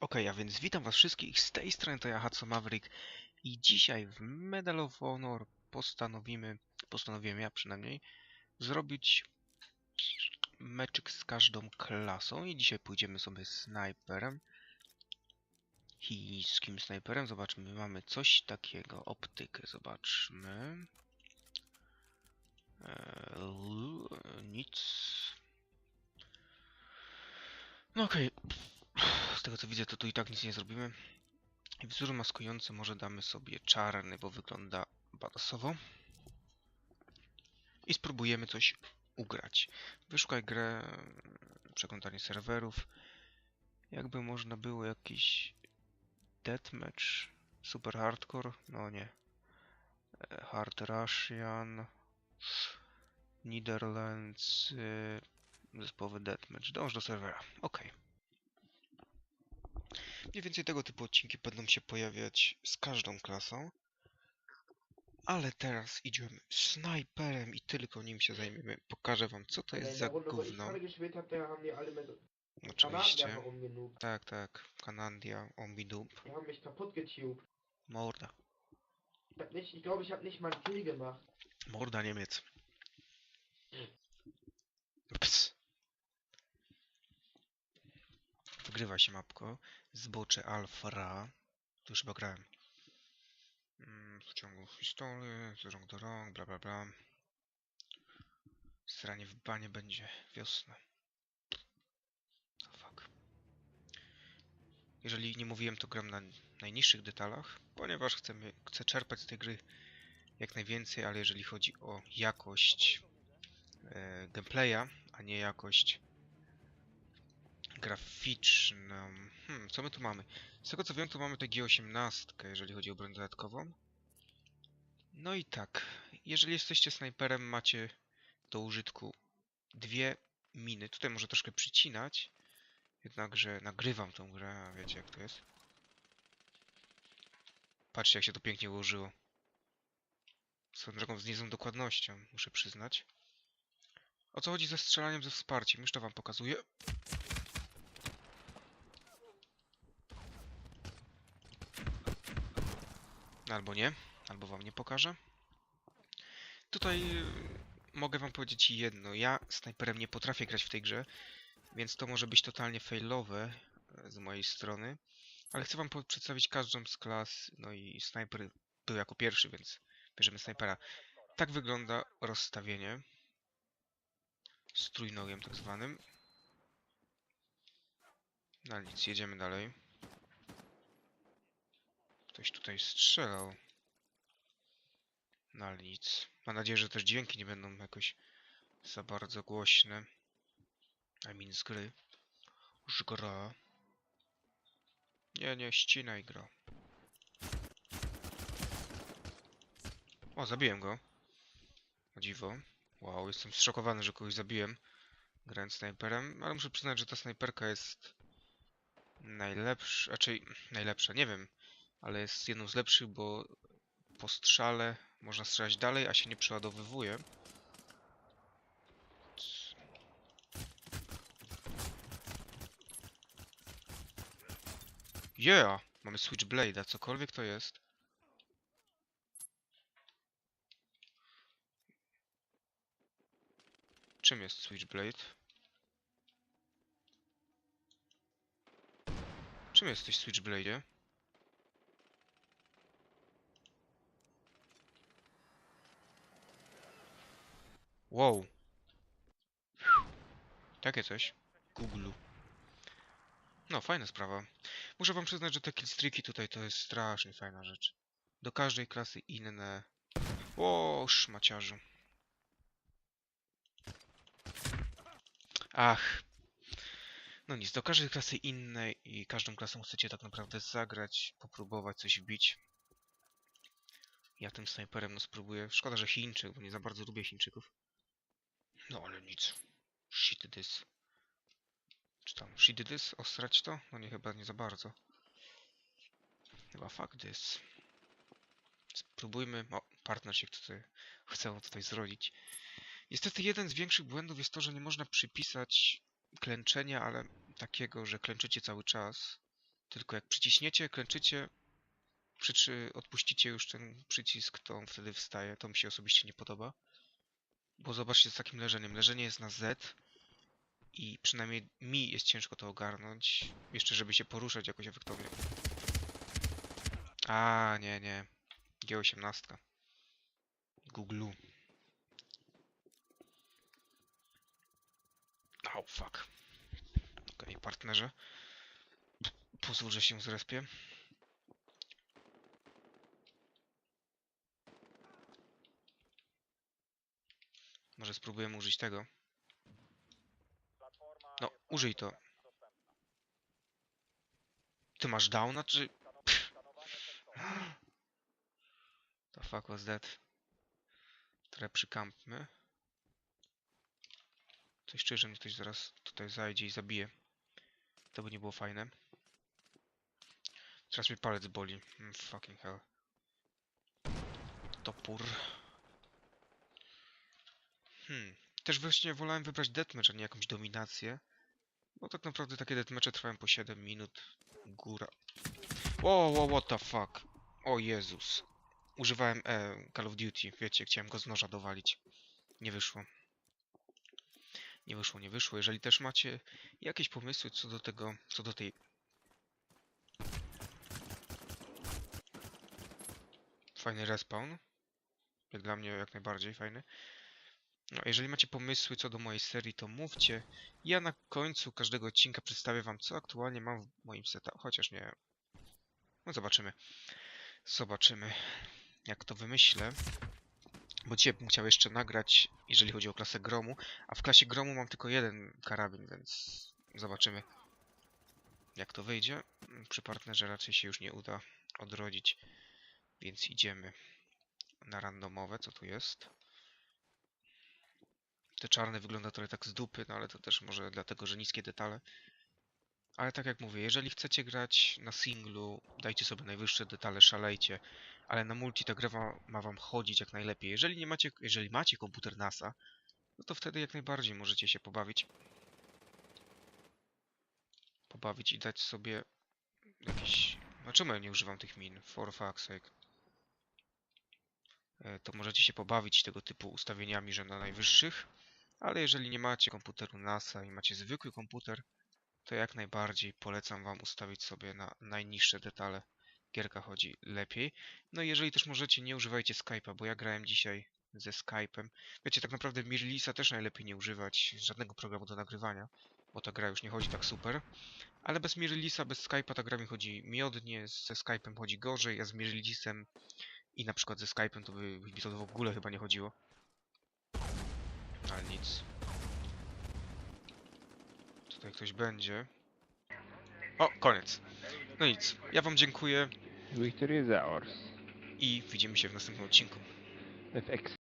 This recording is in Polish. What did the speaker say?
Okej, a więc witam was wszystkich, z tej strony to ja Hatso Maverick. I dzisiaj w Medal of Honor postanowimy, postanowiłem ja przynajmniej, zrobić meczyk z każdą klasą. I dzisiaj pójdziemy sobie snajperem, chińskim snajperem, zobaczmy, mamy coś takiego, optykę, zobaczmy, eee, nic, no okej, z tego co widzę, to tu i tak nic nie zrobimy. Wzór maskujący może damy sobie czarny, bo wygląda badasowo. I spróbujemy coś ugrać. Wyszukaj grę, przeglądanie serwerów. Jakby można było jakiś deathmatch, super hardcore, no nie. E, Hard Russian, Netherlands, y, zespołowy deathmatch. Dąż do serwera. Okej. Mniej więcej tego typu odcinki będą się pojawiać z każdą klasą. Ale teraz idziemy snajperem i tylko nim się zajmiemy. Pokażę wam co to jest za gówno. Oczywiście. Tak, tak. Kanandia, Ombidup. Die haben mich kaputt. Morda. Ich, glaube, ich habe nicht mal einen Kill gemacht. Morda Niemiec. Wygrywa się mapko. Zbocze Alfa. Tu już chyba grałem. Mm, w ciągu historii, z rąk do rąk, bla bla bla. Stranie w banie będzie wiosna. Oh fuck. Jeżeli nie mówiłem, to gram na najniższych detalach, ponieważ chcę czerpać z tej gry jak najwięcej, ale jeżeli chodzi o jakość e, gameplaya, a nie jakość graficzną. Hmm, co my tu mamy? Z tego co wiem, to mamy tę G18, jeżeli chodzi o broń dodatkową. No i tak, jeżeli jesteście snajperem, macie do użytku dwie miny. Tutaj może troszkę przycinać, jednakże nagrywam tą grę, a wiecie jak to jest. Patrzcie jak się to pięknie ułożyło. Swoją drogą z niezłą dokładnością, muszę przyznać. O co chodzi ze strzelaniem ze wsparciem? Już to wam pokazuję. Albo nie, albo wam nie pokażę. Tutaj y, mogę wam powiedzieć jedno. Ja snajperem nie potrafię grać w tej grze, więc to może być totalnie failowe e, z mojej strony. Ale chcę wam przedstawić każdą z klas, no i snajper był jako pierwszy, więc bierzemy snajpera. Tak wygląda rozstawienie z trójnogiem tak zwanym. No nic, jedziemy dalej. Ktoś tutaj strzelał. No ale nic. Mam nadzieję, że też dźwięki nie będą jakoś za bardzo głośne. I mean z gry. Już gra. Nie, nie, ścinaj gra. O, zabiłem go. O dziwo. Wow, jestem zszokowany, że kogoś zabiłem. Grając snajperem, ale muszę przyznać, że ta snajperka jest najlepsza, raczej najlepsza, nie wiem, ale jest jedną z lepszych, bo po strzale można strzelać dalej, a się nie przeładowywuje. Yeah! Mamy Switchblade'a, cokolwiek to jest. Czym jest Switchblade? Czym jesteś Switchblade? Wow. Takie coś. Google. No, fajna sprawa. Muszę wam przyznać, że te killstreaki tutaj to jest strasznie fajna rzecz. Do każdej klasy inne. O, szmaciarzu. Ach. No nic, do każdej klasy innej i każdą klasą chcecie tak naprawdę zagrać, popróbować coś wbić. Ja tym snajperem no spróbuję. Szkoda, że Chińczyk, bo nie za bardzo lubię Chińczyków. No ale nic. Shit this. Czy tam shit this? Ostrać to? No nie, chyba nie za bardzo. Chyba fuck this. Spróbujmy. O, partner się tutaj chce tutaj zrodzić. Niestety jeden z większych błędów jest to, że nie można przypisać klęczenia, ale takiego, że klęczycie cały czas. Tylko jak przyciśniecie, klęczycie, przyczy, odpuścicie już ten przycisk, to on wtedy wstaje. To mi się osobiście nie podoba. Bo zobaczcie z takim leżeniem. Leżenie jest na Z i przynajmniej mi jest ciężko to ogarnąć. Jeszcze żeby się poruszać jakoś efektownie. A, nie, nie. G18. Google. Oh, fuck. Okej, partnerze. Pozwól, że się zrespię. Może spróbujemy użyć tego. No, użyj to. Ty masz downa, czy... The fuck was that? Trochę przykampmy. Coś czuję, że mnie ktoś zaraz tutaj zajdzie i zabije. To by nie było fajne. Teraz mnie palec boli. Mm, fucking hell. Topór. Hmm. Też właśnie wolałem wybrać deathmatch, a nie jakąś dominację. Bo tak naprawdę takie deathmatche trwają po 7 minut. Góra. Wow, wow, what the fuck. O Jezus. Używałem e, Call of Duty, wiecie, chciałem go z noża dowalić. Nie wyszło. Nie wyszło, nie wyszło. Jeżeli też macie jakieś pomysły co do tego, co do tej... Fajny respawn. Jak dla mnie jak najbardziej fajny. No, jeżeli macie pomysły co do mojej serii, to mówcie. Ja na końcu każdego odcinka przedstawię wam, co aktualnie mam w moim setupie. Chociaż nie... No zobaczymy. Zobaczymy, jak to wymyślę. Bo dzisiaj bym chciał jeszcze nagrać, jeżeli chodzi o klasę Gromu, a w klasie Gromu mam tylko jeden karabin, więc zobaczymy, jak to wyjdzie. Przy partnerze raczej się już nie uda odrodzić, więc idziemy na randomowe, co tu jest. Te czarne wygląda trochę tak z dupy, no ale to też może dlatego, że niskie detale. Ale tak jak mówię, jeżeli chcecie grać na singlu, dajcie sobie najwyższe detale, szalejcie, ale na multi ta gra wa- ma wam chodzić jak najlepiej. Jeżeli nie macie, jeżeli macie komputer NASA, no to wtedy jak najbardziej możecie się pobawić. Pobawić i dać sobie jakieś... A czemu ja nie używam tych min? For fuck's sake. E, To możecie się pobawić tego typu ustawieniami, że na najwyższych, ale jeżeli nie macie komputeru NASA i macie zwykły komputer, to jak najbardziej polecam wam ustawić sobie na najniższe detale. Gierka chodzi lepiej. No i jeżeli też możecie, nie używajcie Skype'a, bo ja grałem dzisiaj ze Skype'em. Wiecie, tak naprawdę Mirlisa też najlepiej nie używać, żadnego programu do nagrywania, bo ta gra już nie chodzi tak super. Ale bez Mirlisa, bez Skype'a ta gra mi chodzi miodnie, ze Skype'em chodzi gorzej, a z Mirlisem i na przykład ze Skype'em to by mi to w ogóle chyba nie chodziło. Ale nic. Tutaj ktoś będzie. O, koniec. No nic. Ja wam dziękuję Victory is ours. i widzimy się w następnym odcinku. With X